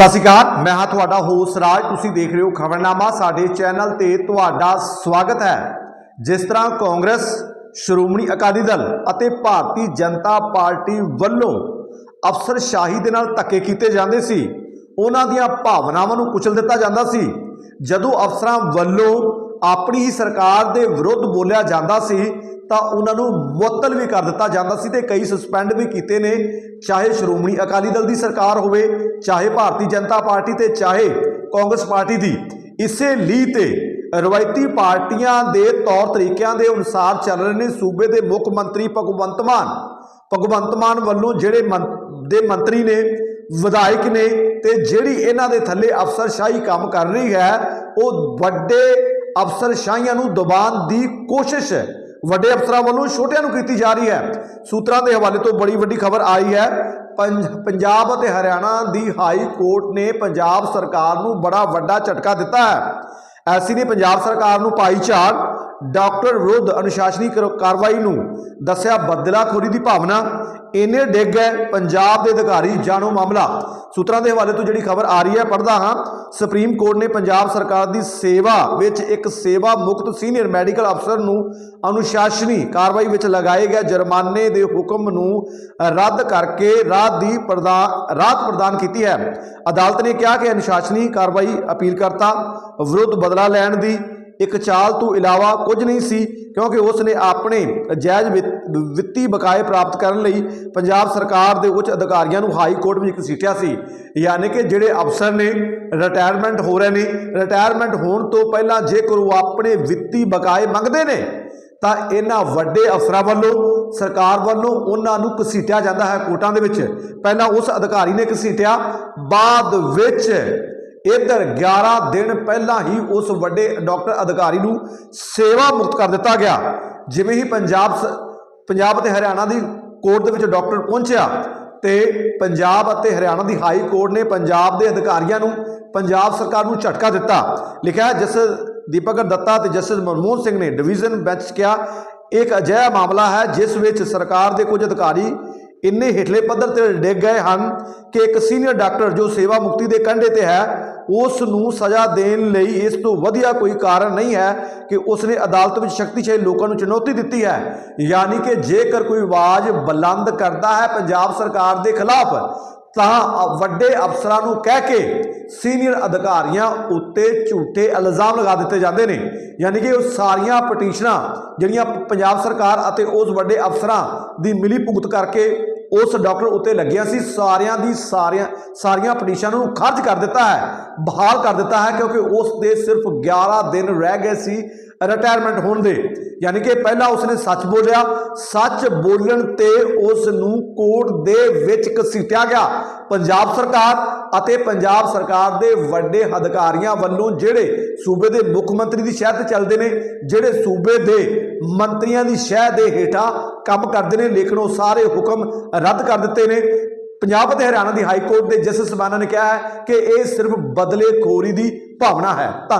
ਸਤਿ ਸ਼੍ਰੀ ਅਕਾਲ, ਮੈਂ ਹਾਂ ਤੁਹਾਡਾ ਹੋਸ ਰਾਜ। ਤੁਸੀਂ ਦੇਖ ਰਹੇ ਹੋ ਖਬਰਨਾਮਾ, ਸਾਡੇ ਚੈਨਲ ਤੇ ਤੁਹਾਡਾ ਸਵਾਗਤ ਹੈ। ਜਿਸ ਤਰ੍ਹਾਂ ਕਾਂਗਰਸ, ਸ਼੍ਰੋਮਣੀ ਅਕਾਲੀ ਦਲ ਅਤੇ ਭਾਰਤੀ ਜਨਤਾ ਪਾਰਟੀ ਵੱਲੋਂ ਅਫਸਰਸ਼ਾਹੀ ਦੇ ਨਾਲ ਧੱਕੇ ਕੀਤੇ ਜਾਂਦੇ ਸੀ, ਉਹਨਾਂ ਦੀਆਂ ਭਾਵਨਾਵਾਂ ਨੂੰ ਕੁਚਲ ਦਿੱਤਾ ਜਾਂਦਾ ਸੀ। ਜਦੋਂ ਅਫਸਰਾਂ ਵੱਲੋਂ ਆਪਣੀ ਹੀ ਸਰਕਾਰ ਦੇ ਵਿਰੁੱਧ ਬੋਲਿਆ ਜਾਂਦਾ ਸੀ, ਤਾਂ ਉਹਨਾਂ ਨੂੰ ਮੁਅੱਤਲ ਵੀ ਕਰ ਦਿੱਤਾ ਜਾਂਦਾ ਸੀ ਤੇ ਕਈ ਸਸਪੈਂਡ ਵੀ ਕੀਤੇ ਨੇ। ਚਾਹੇ ਸ਼੍ਰੋਮਣੀ ਅਕਾਲੀ ਦਲ ਦੀ ਸਰਕਾਰ ਹੋਵੇ, ਚਾਹੇ ਭਾਰਤੀ ਜਨਤਾ ਪਾਰਟੀ ਤੇ ਚਾਹੇ ਕਾਂਗਰਸ ਪਾਰਟੀ ਦੀ। ਇਸੇ ਲਈ ਤੇ ਰਵਾਇਤੀ ਪਾਰਟੀਆਂ ਦੇ ਤੌਰ ਤਰੀਕਿਆਂ ਦੇ ਅਨੁਸਾਰ ਚੱਲ ਰਹੇ ਨੇ ਸੂਬੇ ਦੇ ਮੁੱਖ ਮੰਤਰੀ ਭਗਵੰਤ ਮਾਨ। ਭਗਵੰਤ ਮਾਨ ਵੱਲੋਂ ਜਿਹੜੇ ਮੰ- ਦੇ ਮੰਤਰੀ ਨੇ, ਵਿਧਾਇਕ ਨੇ ਤੇ ਜਿਹੜੀ ਇਹਨਾਂ ਦੇ ਥੱਲੇ ਅਫਸਰਸ਼ਾਹੀ ਕੰਮ ਕਰ ਰਹੀ ਹੈ, ਉਹ ਵੱਡੇ ਅਫਸਰਸ਼ਾਹੀਆਂ ਨੂੰ ਦਬਾਉਣ ਦੀ ਕੋਸ਼ਿਸ਼ ਵੱਡੇ ਅਫਸਰਾਂ ਵੱਲੋਂ ਛੋਟਿਆਂ ਨੂੰ ਕੀਤੀ ਜਾ ਰਹੀ ਹੈ। ਸੂਤਰਾਂ ਦੇ ਹਵਾਲੇ ਤੋਂ ਬੜੀ ਵੱਡੀ ਖਬਰ ਆਈ ਹੈ। ਪੰਜਾਬ ਅਤੇ ਹਰਿਆਣਾ ਦੀ ਹਾਈ ਕੋਰਟ ਨੇ ਪੰਜਾਬ ਸਰਕਾਰ ਨੂੰ ਬੜਾ ਵੱਡਾ ਝਟਕਾ ਦਿੱਤਾ ਹੈ। ਐਸੀ ਨਹੀਂ ਪੰਜਾਬ ਸਰਕਾਰ ਨੂੰ ਪਾਈ ਡਾਕਟਰ ਵਿਰੁੱਧ ਅਨੁਸ਼ਾਸਨੀ ਕਰ- ਕਾਰਵਾਈ ਨੂੰ ਦੱਸਿਆ ਬਦਲਾਖੋਰੀ ਦੀ ਭਾਵਨਾ। ਇਹਨੇ ਡਿੱਗ ਹੈ ਪੰਜਾਬ ਦੇ ਅਧਿਕਾਰੀ, ਜਾਣੋ ਮਾਮਲਾ। ਸੂਤਰਾਂ ਦੇ ਹਵਾਲੇ ਤੋਂ ਜਿਹੜੀ ਖਬਰ ਆ ਰਹੀ ਹੈ ਪੜਦਾ ਹਾਂ। ਸੁਪਰੀਮ ਕੋਰਟ ਨੇ ਪੰਜਾਬ ਸਰਕਾਰ ਦੀ ਸੇਵਾ ਵਿੱਚ ਇੱਕ ਸੇਵਾ ਮੁਕਤ ਸੀਨੀਅਰ ਮੈਡੀਕਲ ਅਫਸਰ ਨੂੰ ਅਨੁਸ਼ਾਸਨੀ ਕਾਰਵਾਈ ਵਿੱਚ ਲਗਾਏ ਗਏ ਜੁਰਮਾਨੇ ਦੇ ਹੁਕਮ ਨੂੰ ਰੱਦ ਕਰਕੇ ਰਾਹਤ ਦੀ ਪ੍ਰਦਾਨ ਰਾਹਤ ਪ੍ਰਦਾਨ ਕੀਤੀ ਹੈ। ਅਦਾਲਤ ਨੇ ਕਿਹਾ ਕਿ ਅਨੁਸ਼ਾਸਨੀ ਕਾਰਵਾਈ ਅਪੀਲ ਕਰਤਾ। ਵਿਰੁੱਧ ਬਦਲਾ ਲੈਣ ਦੀ ਇੱਕ ਚਾਲ ਤੋਂ ਇਲਾਵਾ ਕੁਝ ਨਹੀਂ ਸੀ, ਕਿਉਂਕਿ ਉਸ ਨੇ ਆਪਣੇ ਜਾਇਜ਼ ਵਿੱਤੀ ਬਕਾਏ ਪ੍ਰਾਪਤ ਕਰਨ ਲਈ ਪੰਜਾਬ ਸਰਕਾਰ ਦੇ ਉੱਚ ਅਧਿਕਾਰੀਆਂ ਨੂੰ ਹਾਈ ਕੋਰਟ ਵਿੱਚ ਘਸੀਟਿਆ ਸੀ। ਯਾਨੀ ਕਿ ਜਿਹੜੇ ਅਫਸਰ ਨੇ ਰਿਟਾਇਰਮੈਂਟ ਹੋ ਰਹੇ ਨੇ ਰਿਟਾਇਰਮੈਂਟ ਹੋਣ ਤੋਂ ਪਹਿਲਾਂ ਜੇਕਰ ਉਹ ਆਪਣੇ ਵਿੱਤੀ ਬਕਾਏ ਮੰਗਦੇ ਨੇ, ਤਾਂ ਇਹਨਾਂ ਵੱਡੇ ਅਫਸਰਾਂ ਵੱਲੋਂ, ਸਰਕਾਰ ਵੱਲੋਂ ਉਹਨਾਂ ਨੂੰ ਘਸੀਟਿਆ ਜਾਂਦਾ ਹੈ ਕੋਰਟਾਂ ਦੇ ਵਿੱਚ। ਪਹਿਲਾਂ ਉਸ ਅਧਿਕਾਰੀ ਨੇ ਘਸੀਟਿਆ, ਬਾਅਦ ਵਿੱਚ ਇਧਰ 11 ਦਿਨ ਪਹਿਲਾਂ ਹੀ ਉਸ ਵੱਡੇ ਡਾਕਟਰ ਅਧਿਕਾਰੀ ਨੂੰ ਸੇਵਾ ਮੁਕਤ ਕਰ ਦਿੱਤਾ ਗਿਆ। ਜਿਵੇਂ ਹੀ ਪੰਜਾਬ ਸ- ਪੰਜਾਬ ਅਤੇ ਹਰਿਆਣਾ ਦੀ ਕੋਰਟ ਦੇ ਵਿੱਚ ਡਾਕਟਰ ਪਹੁੰਚਿਆ ਤੇ ਪੰਜਾਬ ਅਤੇ ਹਰਿਆਣਾ ਦੀ ਹਾਈ ਕੋਰਟ ਨੇ ਪੰਜਾਬ ਦੇ ਅਧਿਕਾਰੀਆਂ ਨੂੰ ਪੰਜਾਬ ਸਰਕਾਰ ਨੂੰ ਝਟਕਾ ਦਿੱਤਾ। ਲਿਖਿਆ ਹੈ ਜਿਸ ਦੀਪਕ ਦੱਤਾ ਤੇ ਜਸਟਿਸ ਮਨਮੋਹਨ ਸਿੰਘ ਨੇ ਡਿਵੀਜ਼ਨ ਬੈਂਚ 'ਚ ਕਿਹਾ, ਇੱਕ ਅਜਿਹਾ ਮਾਮਲਾ ਹੈ ਜਿਸ ਵਿੱਚ ਸਰਕਾਰ ਦੇ ਕੁਝ ਅਧਿਕਾਰੀ ਇੰਨੇ ਹੇਠਲੇ ਪੱਧਰ ਤੇ ਡਿੱਗ ਗਏ ਹਨ ਕਿ ਇੱਕ ਸੀਨੀਅਰ ਡਾਕਟਰ ਜੋ ਸੇਵਾ ਮੁਕਤੀ ਦੇ ਕੰਢੇ ਤੇ ਹੈ ਉਸ ਨੂੰ ਸਜ਼ਾ ਦੇਣ ਲਈ ਇਸ ਤੋਂ ਵਧੀਆ ਕੋਈ ਕਾਰਨ ਨਹੀਂ ਹੈ ਕਿ ਉਸ ਨੇ ਅਦਾਲਤ ਵਿੱਚ ਸ਼ਕਤੀਸ਼ਾਲੀ ਲੋਕਾਂ ਨੂੰ ਚੁਣੌਤੀ ਦਿੱਤੀ ਹੈ। ਯਾਨੀ ਕਿ ਜੇਕਰ ਕੋਈ ਆਵਾਜ਼ ਬੁਲੰਦ ਕਰਦਾ ਹੈ ਪੰਜਾਬ ਸਰਕਾਰ ਦੇ ਖਿਲਾਫ, ਤਾਂ ਵੱਡੇ ਅਫਸਰਾਂ ਨੂੰ ਕਹਿ ਕੇ ਸੀਨੀਅਰ ਅਧਿਕਾਰੀਆਂ ਉੱਤੇ ਝੂਠੇ ਇਲਜ਼ਾਮ ਲਗਾ ਦਿੱਤੇ ਜਾਂਦੇ ਨੇ। ਯਾਨੀ ਕਿ ਉਹ ਸਾਰੀਆਂ ਪਟੀਸ਼ਨਾਂ ਜਿਹੜੀਆਂ ਪੰਜਾਬ ਸਰਕਾਰ ਅਤੇ ਉਸ ਵੱਡੇ ਅਫਸਰਾਂ ਦੀ ਮਿਲੀ ਭੁਗਤ ਕਰਕੇ ਉਸ ਡਾਕਟਰ ਉੱਤੇ ਲੱਗਿਆ ਸੀ। ਸਾਰਿਆਂ ਦੀ ਸਾਰਿਆਂ, ਸਾਰੀਆਂ ਪਟੀਸ਼ਨਾਂ ਨੂੰ ਖਾਰਜ ਕਰ ਦਿੱਤਾ ਹੈ, ਬਹਾਲ ਕਰ ਦਿੱਤਾ ਹੈ, ਕਿਉਂਕਿ ਉਸ ਦੇ ਸਿਰਫ 11 ਦਿਨ ਰਹਿ ਗਏ ਸੀ ਰਿਟਾਇਰਮੈਂਟ ਹੋਣ ਦੇ। ਯਾਨੀ ਕਿ ਪਹਿਲਾਂ ਉਸਨੇ ਸੱਚ ਬੋਲਿਆ, ਸੱਚ ਬੋਲਣ ਤੇ ਉਸ ਨੂੰ ਕੋਰਟ ਦੇ ਵਿੱਚ ਘਸੀਟਿਆ ਗਿਆ। ਪੰਜਾਬ ਸਰਕਾਰ ਅਤੇ ਪੰਜਾਬ ਸਰਕਾਰ ਦੇ ਵੱਡੇ ਅਧਿਕਾਰੀਆਂ ਵੱਲੋਂ ਜਿਹੜੇ ਸੂਬੇ ਦੇ ਮੁੱਖ ਮੰਤਰੀ ਦੀ ਸ਼ਹਿ ਤੇ ਚੱਲਦੇ ਨੇ, ਜਿਹੜੇ ਸੂਬੇ ਦੇ ਮੰਤਰੀਆਂ ਦੀ ਸ਼ਹਿ ਦੇ ਹੇਠਾਂ ਕੰਮ ਕਰਦੇ ਨੇ, ਲੇਕਿਨ ਉਹ ਸਾਰੇ ਹੁਕਮ ਰੱਦ ਕਰ ਦਿੱਤੇ ਨੇ। ਪੰਜਾਬ ਅਤੇ ਹਰਿਆਣਾ ਦੀ ਹਾਈ ਕੋਰਟ ਦੇ ਜਸਟਿਸ ਸਬਾਨਾ ਨੇ ਕਿਹਾ ਹੈ ਕਿ ਇਹ ਸਿਰਫ ਬਦਲੇ ਖੋਰੀ ਦੀ ਭਾਵਨਾ ਹੈ। ਧੰਨ-